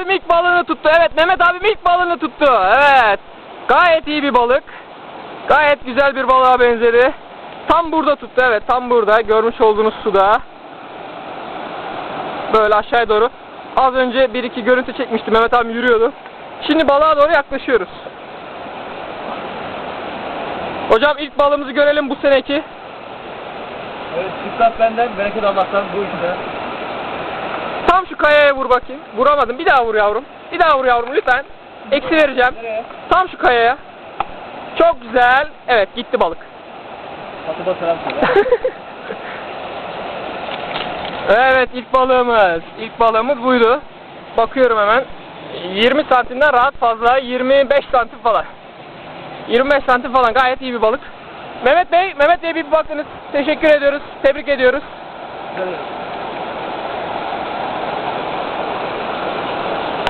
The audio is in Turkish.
abim ilk balığını tuttu. Evet Mehmet abim ilk balığını tuttu. Evet. Gayet iyi bir balık. Gayet güzel bir balığa benzedi. Tam burada tuttu evet tam burada. Görmüş olduğunuz suda. Böyle aşağıya doğru. Az önce bir iki görüntü çekmiştim. Mehmet abim yürüyordu. Şimdi balığa doğru yaklaşıyoruz. Hocam ilk balığımızı görelim bu seneki. Evet, dikkat benden, bereket Allah'tan bu işte. Tam şu kayaya vur bakayım. Vuramadım. Bir daha vur yavrum. Bir daha vur yavrum lütfen. Eksi vereceğim. Nereye? Tam şu kayaya. Çok güzel. Evet gitti balık. Fatıma selam söyle. evet ilk balığımız. İlk balığımız buydu. Bakıyorum hemen. 20 santimden rahat fazla. 25 santim falan. 25 santim falan gayet iyi bir balık. Mehmet Bey, Mehmet Bey bir baktınız. Teşekkür ediyoruz. Tebrik ediyoruz. Güzel.